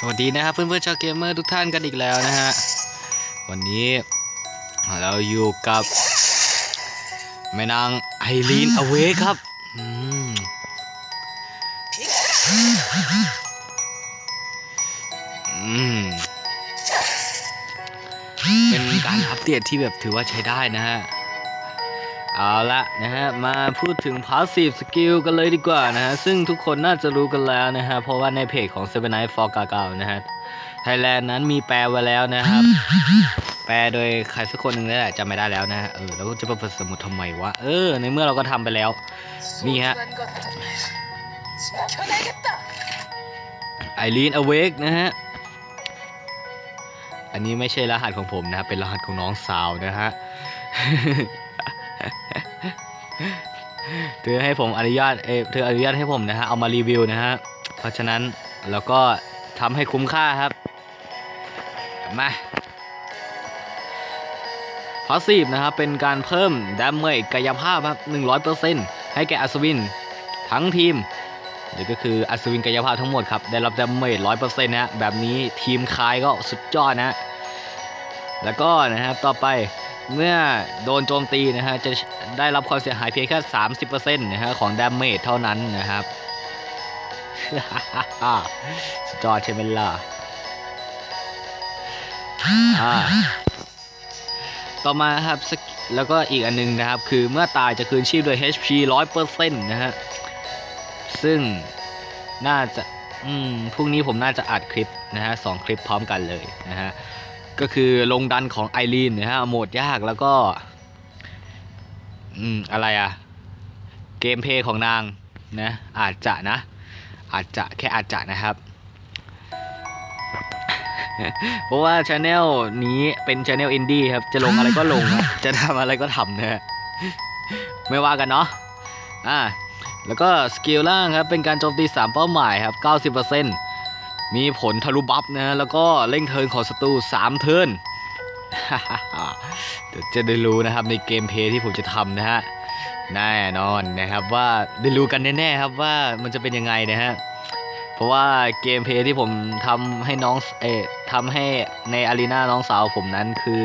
สวัสดีนะครับเพื่อนๆชาวเกมเมอร์ทุกท่านกันอีกแล้วนะฮะ วันนี้เราอยู่กับแม่นางไอรีนอเวครับเป็นการอัปเดตที่แบบถือว่าใช้ได้นะฮะ เอาละนะฮะมาพูดถึง passive skill กันเลยดีกว่านะฮะ ซึ่งทุกคนน่าจะรู้กันแล้วนะฮะ เพราะว่าในเพจของ Seven Night for เก่านะฮะไทยแลนด์นั้นมีแปลไว้แล้วนะครับ แปลโดยใครสักคนหนึ่งนี่แหละจำไม่ได้แล้วนะฮะเออแล้วจะมาเปิดสมุดทำไมวะเออ ในเมื่อเราก็ทำไปแล้ว นี่ฮะไอรีนอเวกนะฮะ อันนี้ไม่ใช่รหัสของผมนะครับเป็นรหัสของน้องสาวนะฮะ เธอให้ผมอนุญาตเออเธออนุญาตให้ผมนะฮะเอามารีวิวนะฮะเพราะฉะนั้นเราก็ทำให้คุ้มค่าครับมาพาสซีฟนะครับเป็นการเพิ่มดาเมจกายภาพครับ100%ให้แก่อัศวิน ทั้งทีมหรือก็คืออัศวินกายภาพทั้งหมดครับ ได้รับดาเมจ100%นะฮะแบบนี้ทีมคายก็สุดยอดนะ แล้วก็นะครับต่อไป เมื่อโดนโจมตีนะฮะจะได้รับความเสียหายเพียงแค่ 30%นะฮะของดาเมจเท่านั้นนะครับสุดยอดใช่ไหมล่ะอ่าต่อมาครับแล้วก็อีกอันนึงนะครับ คือเมื่อตายจะคืนชีพโดย HP 100%นะฮะ ซึ่งน่าจะ อืมพรุ่งนี้ผมน่าจะอัดคลิปนะฮะสองคลิปพร้อมกันเลยนะฮะ ก็คือลงดันของไอรีนนะฮะโหมดยากแล้วก็ อืม อะไรอะเกมเพลย์ของนางนะ อาจจะนะ อาจจะแค่อาจจะนะครับ เพราะว่าช n แนลนี้เป็นช n แนลอินดี้ครับ จะลงอะไรก็ลงครับจะทำอะไรก็ทำนะฮะไม่ว่ากันเนาะอ่าแล้วก็สกิลล่างครับ เป็นการโจมตี 3 เป้าหมายครับ 90% มีผลทะลุบัฟนะแล้วก็เร่งเทิร์นของศัตรู3เทิร์นเดี๋ยวจะได้รู้นะครับในเกมเพย์ที่ผมจะทำนะฮะแน่นอนนะครับว่าได้รู้กันแน่ๆครับว่ามันจะเป็นยังไงนะฮะเพราะว่าเกมเพย์ที่ผมทำให้น้องเออทำให้ในอารีนาน้องสาวผมนั้นคือ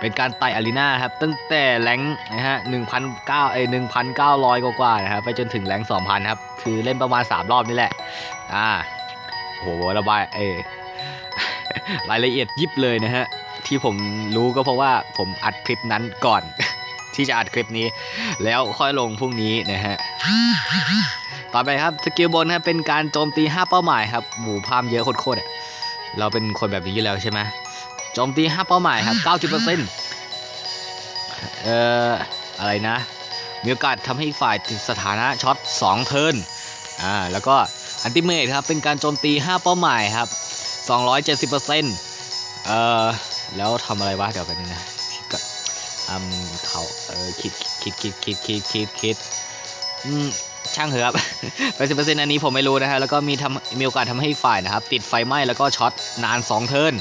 เป็นการไต่อารีนาครับตั้งแต่แรงนะฮะหนึ่งพันเก้าเอหนึ่งพันเก้าร้อยกว่าๆนะครับไปจนถึงแรงสองพันครับคือเล่นประมาณสามรอบนี่แหละอ่า โหระบายเอรายละเอียดยิบเลยนะฮะ ที่ผมรู้ก็เพราะว่าผมอัดคลิปนั้นก่อน ที่จะอัดคลิปนี้ แล้วค่อยลงพรุ่งนี้นะฮะ ต่อไปครับสกิลบนครับเป็นการโจมตี 5 เป้าหมายครับหมู่พามเยอะโคตรๆเราเป็นคนแบบนี้อยู่แล้วใช่ไหมโจมตี 5 เป้าหมายครับ 90%เอ่ออะไรนะ มีโอกาสทำให้อีกฝ่ายติดสถานะช็อต 2 เทิร์นอ่าแล้วก็ อันติเมทครับ เป็นการโจมตี 5 เป้าหมายครับ 270%เอ่อแล้วทำอะไรวะ เดี๋ยวกันนะก็อืมเขาเออคิดคิดคิดคิดคิดคิดคิดอืมช่างเถอะครับ80%อันนี้ผมไม่รู้นะฮะ แล้วก็มีทำมีโอกาสทำให้ฝ่ายนะครับ ติดไฟไหม้แล้วก็ช็อตนาน2เทิร์น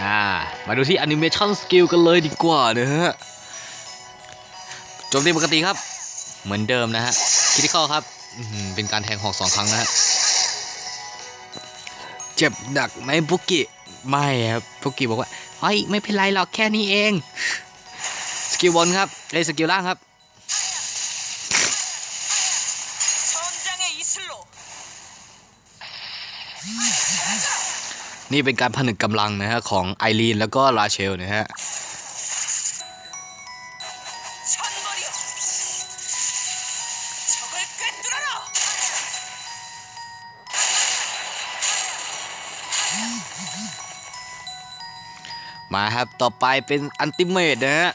อ่า มาดูที่แอนิเมชันสกิลกันเลยดีกว่านะฮะโจมตีปกติครับ เหมือนเดิมนะฮะคิดเข้าครับ เป็นการแทงหอกสองครั้งนะฮะเจ็บดักไหมพุกิไม่ครับพุกิบอกว่าเฮ้ยไม่เป็นไรหรอกแค่นี้เองสกิลบนครับไอ้สกิลล่างครับนี่เป็นการผนึกกำลังนะฮะของไอรีนแล้วก็ราเชลนะฮะ มาครับ ต่อไปเป็นอันติเมตนะฮะ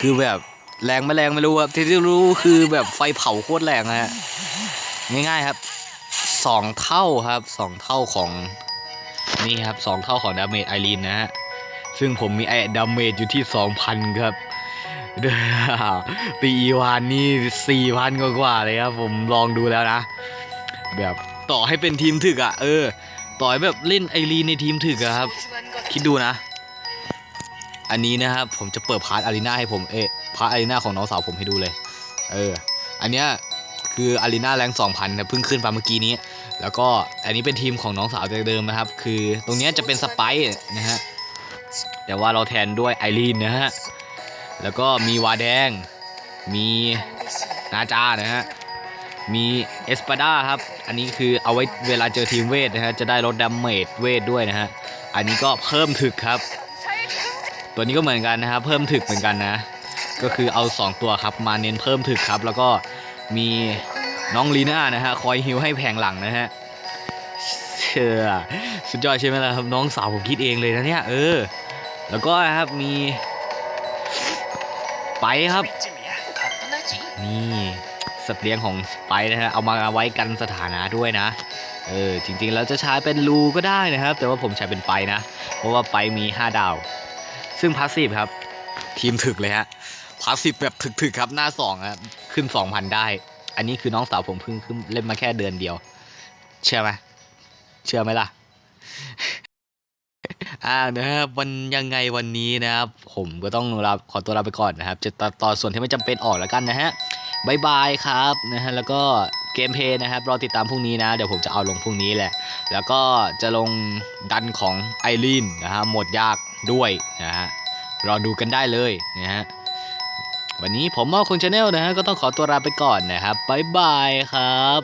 คือแบบแรงไม่แรงไม่รู้ครับ ที่ที่รู้คือแบบไฟเผาโคตรแรงฮะ ง่ายๆครับ สองเท่าครับสองเท่าของ นี่ครับสองเท่าของดาเมจไอรีนนะฮะ ซึ่งผมมีไอดาเมจอยู่ที่สองพันครับ เด้อปีอีวานนี่สี่พันกว่าเลยครับผมลองดูแล้วนะ แบบต่อให้เป็นทีมถึกอะ่ะ เออ ต่อยแบบเล่นไอรีในทีมถึกอะครับ คิดดูนะ อันนี้นะครับผมจะเปิดพาร์ทอารีนาให้ผมเอ๊ะพาร์ทอารีนาของน้องสาวผมให้ดูเลย เออ อันเนี้ยคืออารีนาแรงสองพันนะเพิ่งขึ้นไปเมื่อกี้นี้ แล้วก็อันนี้เป็นทีมของน้องสาวเดิมนะครับ คือตรงเนี้ยจะเป็นสไปซ์นะฮะแต่ว่าเราแทนด้วยไอรีนนะฮะ แล้วก็มีวาแดง มีนาจานะฮะ มีเอสปาดาครับ อันนี้คือเอาไว้เวลาเจอทีมเวทนะฮะ จะได้ลดดาเมจเวทด้วยนะฮะ อันนี้ก็เพิ่มถึกครับ ตัวนี้ก็เหมือนกันนะครับ เพิ่มถึกเหมือนกันนะ ก็คือเอา 2 ตัวครับมาเน้นเพิ่มถึกครับ แล้วก็มีน้องลีน่านะฮะ คอยฮิวให้แผงหลังนะฮะเชื่อสุดยอดใช่ไหมล่ะครับน้องสาวผมคิดเองเลยนะเนี่ย เออ แล้วก็นะครับมี ไปครับ นี่สัตว์เลี้ยงของไปนะฮะเอามาไว้กันสถานะด้วยนะ เออจริงๆแล้วจะใช้เป็นรูก็ได้นะครับ แต่ว่าผมใช้เป็นไปนะ เพราะว่าไปมี 5 ดาว ซึ่งพาสซีฟครับ ทีมถึกเลยฮะพาสซีฟแบบถึกๆครับหน้า2ครับขึ้น 2,000 ได้ อันนี้คือน้องสาวผมเพิ่งขึ้นเล่นมาแค่เดือนเดียว เชื่อไหมเชื่อไหมล่ะ อ่านะครับวันยังไงวันนี้นะครับ ผมก็ต้องลาขอตัวลาไปก่อนนะครับ จะตัดตอนส่วนที่ไม่จำเป็นออกแล้วกันนะฮะบายบายครับนะฮะแล้วก็เกมเพย์นะครับรอติดตามพรุ่งนี้นะ เดี๋ยวผมจะเอาลงพรุ่งนี้แหละ แล้วก็จะลงดันของไอรีนนะฮะหมดยากด้วยนะฮะรอดูกันได้เลยนะฮะวันนี้ผมมอคงชาแนลนะฮะก็ต้องขอตัวลาไปก่อนนะครับบายบายครับ